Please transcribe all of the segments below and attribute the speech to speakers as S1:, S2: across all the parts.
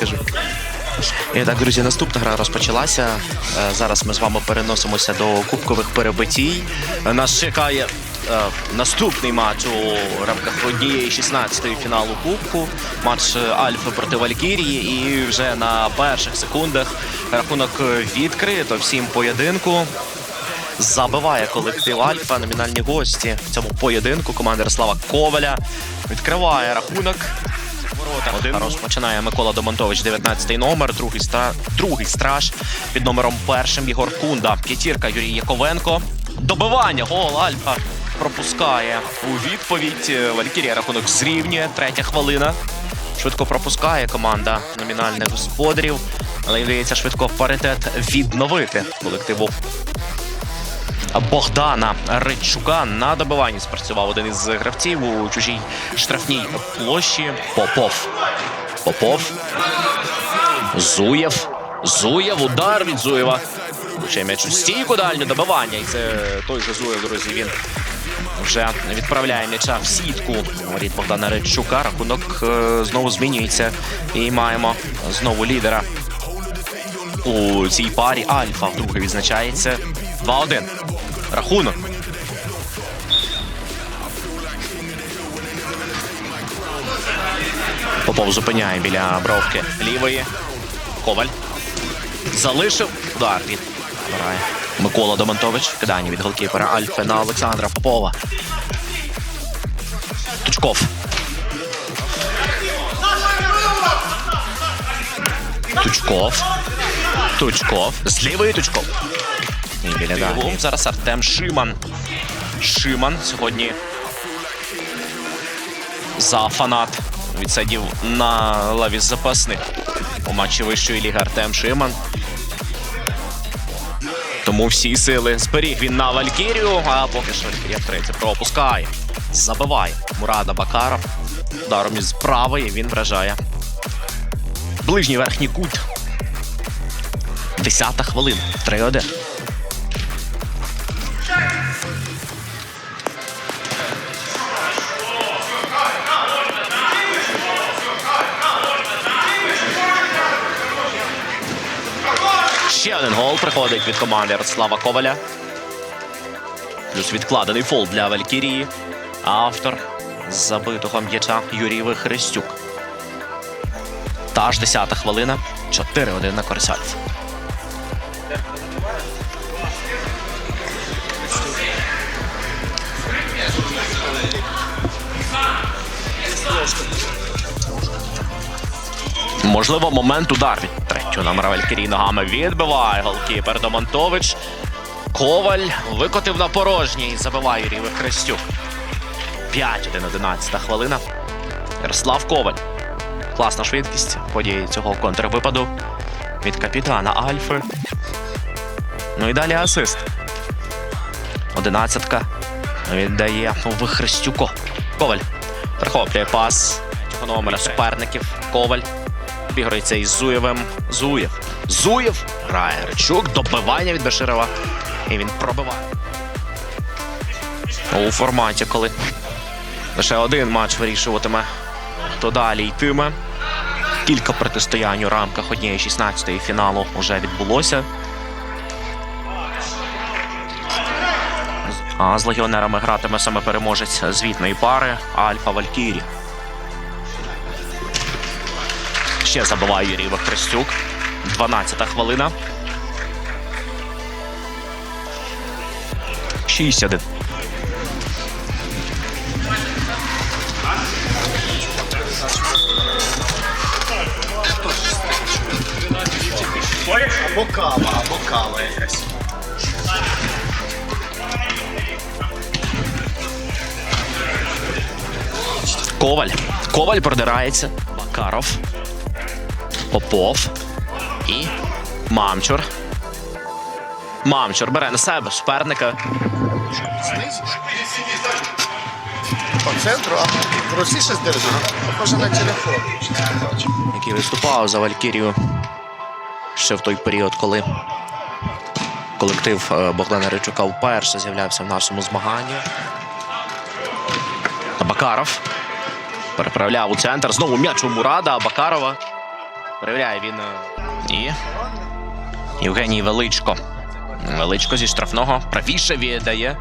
S1: Кажу. І так, друзі, наступна гра розпочалася. Е, Зараз ми з вами переносимося до кубкових перебитій. Нас чекає е, наступний матч у рамках однієї 16-ї фіналу Кубку. Матч е, Альфи проти Валькірії. І вже на перших секундах рахунок відкрито всім поєдинку. Забиває колектив Альфа, номінальні гості в цьому поєдинку. Команда Ярослава Коваля відкриває рахунок. Один розпочинає Микола Домонтович, 19-й номер, другий стра... другий страж під номером першим Єгор Кунда. П'ятірка Юрій Яковенко. Добивання гол Альфа пропускає у відповідь. Валькірія рахунок зрівнює. Третя хвилина. Швидко пропускає команда номінальних господарів, але їм вдається швидко паритет відновити колективу Богдана Ричука на добиванні спрацював один із гравців у чужій штрафній площі. Попов. Попов. Зуєв. Зуєв. Удар від Зуєва. Влучає м'яч у стійку дальню добивання. І це той же Зуєв, друзі. Він вже відправляє м'яча в сітку. Воріт Богдана Ричука. Рахунок е, знову змінюється. І маємо знову лідера у цій парі Альфа вдруге відзначається 2-1. Рахунок. Попов зупиняє біля бровки лівої. Коваль. Залишив. Удар від набирає Микола Домонтович. Кидання від голкіпера Альфи на Олександра Попова. Тучков. Тучков. Тучков. З лівої Тучков. Біля далі. Зараз Артем Шиман. Шиман сьогодні за фанат відсидів на лаві запасних у матчі вищої ліги Артем Шиман. Тому всі сили зберіг він на Валькірію, а поки що Валькірія втретє пропускає. Забиває Мурада Бакаров. Ударом із правої він вражає. Ближній верхній кут. Десята хвилина. 3-1. Ще один гол приходить від команди Ярослава Коваля. Плюс відкладений фол для Валькірії. Автор забитого м'яча Юрій Вихрестюк. Та ж 10 хвилина. 4-1 на користь Альфа. Можливо, момент удар від третього номера Валькірії ногами відбиває голкіпер Домонтович. Коваль викотив на порожній і забиває Юрій Хрестюк. 5-1, 11 хвилина. Ярослав Коваль. Класна швидкість події цього контрвипаду від капітана Альфи. Ну і далі асист. Одинадцятка віддає Вихрестюко. Коваль прихоплює пас цього номера суперників. Коваль обігрується із Зуєвим. Зуєв. Зуєв грає Ричук. Добивання від Беширова. І він пробиває. У форматі, коли лише один матч вирішуватиме, хто далі йтиме. Кілька протистоянь у рамках однієї 16-ї фіналу вже відбулося. А з легіонерами гратиме саме переможець звітної пари Альфа Валькірі. Ще забиває Юрій Вахрестюк. 12-та хвилина. 6-1.
S2: Або кава, або кава якась.
S1: Коваль. Коваль продирається. Бакаров. Попов. І Мамчур. Мамчур бере на себе суперника.
S2: По центру, а простіше здержано. Похоже на телефон.
S1: який виступав за Валькірію ще в той період, коли Колектив е, Богдана Ричука вперше з'являвся в нашому змаганні. Бакаров переправляв у центр. Знову м'яч у Мурада Бакарова. Перевіряє він. е, І Євгеній Величко. Величко зі штрафного правіше віддає.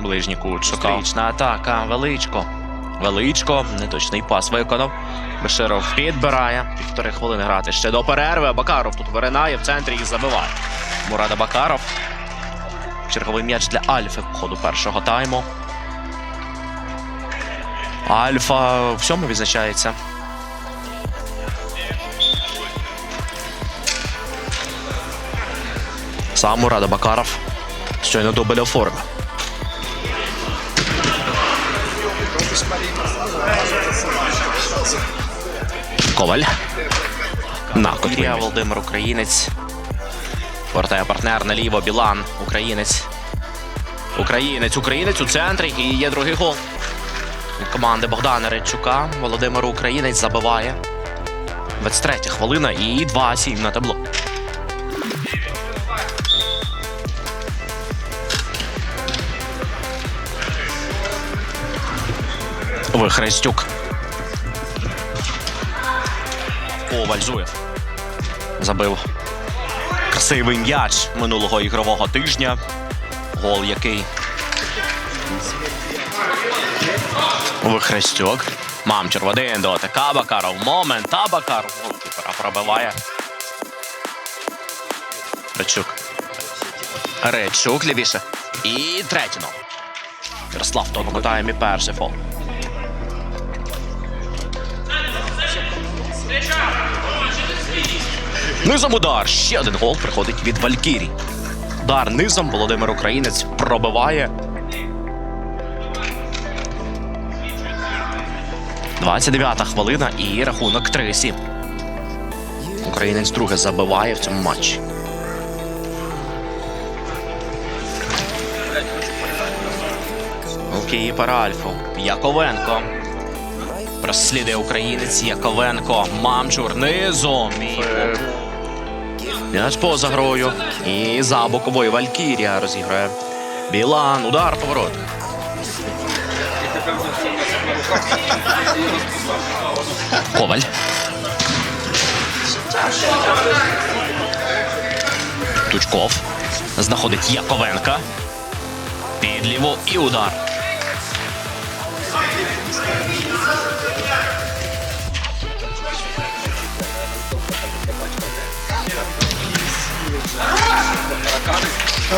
S1: Ближній кут шукав. Стрічна атака. Величко. Величко. Неточний пас виконав. Беширов підбирає. Півтори хвилини грати ще до перерви. Бакаров тут виринає в центрі і забиває. Мурада Бакаров. Черговий м'яч для Альфи по ходу першого тайму. Альфа в цьому відзначається. Сам Мурада Бакаров щойно дубль оформив. Коваль. На котрі Володимир Українець. Повертає партнер наліво. Білан. Українець. Українець. Українець у центрі. І є другий гол. Команди Богдана Редчука. Володимир Українець забиває. 23 хвилина і 2-7 на табло. Вихрестюк. Коваль Зуєв. Забив красивий м'яч минулого ігрового тижня. Гол який. Вихрестюк. Мамчур в один дотик. Абакаров. Момент. Абакаров. Голкіпера пробиває. Речук. Речук лівіше. І третій номер. Ярослав Тонко таймі перший фол. Низом удар. Ще один гол приходить від Валькірі. Удар низом. Володимир Українець пробиває. 29-та хвилина і рахунок 3-7. Українець друге забиває в цьому матчі. Кіпер Альфу. Яковенко. Розслідує українець Яковенко. Мамчур низом. І... М'яч поза грою. І за боковою Валькірія розіграє. Білан. Удар поворот. Коваль. Тучков. Знаходить Яковенка. Під ліву і удар.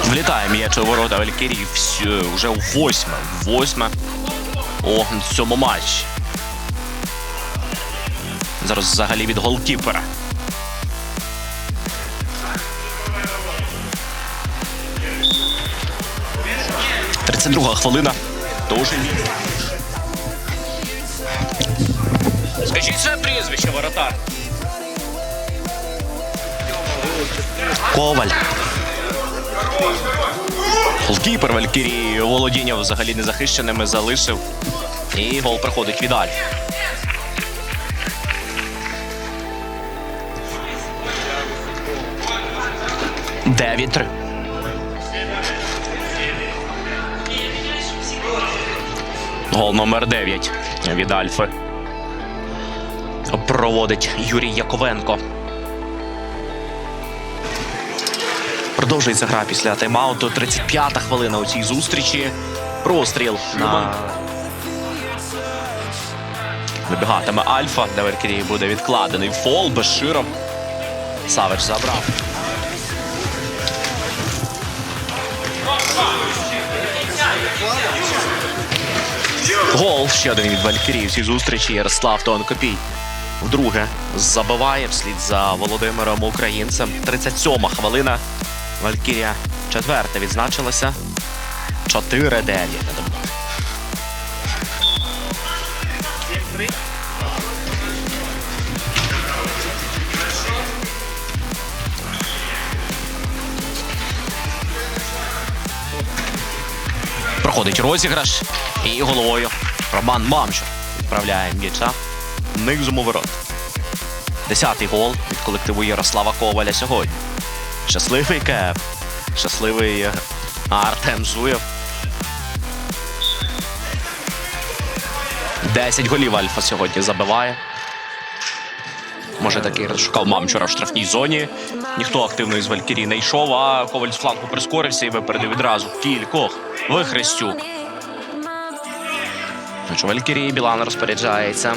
S1: Влітає м'яч у ворота Валькірії всю- вже у восьме. Восьме у цьому матчі. Зараз взагалі від голкіпера. Тридцять друга хвилина. Дуже. Скажіть своє прізвище, воротар. Коваль. Голкіпер Валькірії володіння взагалі незахищеними залишив. І гол приходить від Альф. Дев'ять три. Гол номер 9 від Альфи. Проводить Юрій Яковенко. Продовжується гра після тайм-ауту. 35-та хвилина у цій зустрічі. Простріл на вибігатиме Альфа. Для Валькірії буде відкладений фол Беширов. Савич забрав. Гол ще один від Валькірії в цій зустрічі. Ярослав Тонкопій. Вдруге забиває вслід за Володимиром Українцем. 37 хвилина. Валькірія четверта відзначилася. 4-9. Проходить розіграш і головою Роман Мамчур відправляє м'яча низом у ворот. Десятий гол від колективу Ярослава Коваля сьогодні. Щасливий кеп Щасливий Артем Зуєв. 10 голів Альфа сьогодні забиває. Може такий розшукав мамчура в штрафній зоні. Ніхто активно із Валькірії не йшов, а Коваль з флангу прискорився і випередив відразу кількох. Вихрестюк. Валькірії Білан розпоряджається.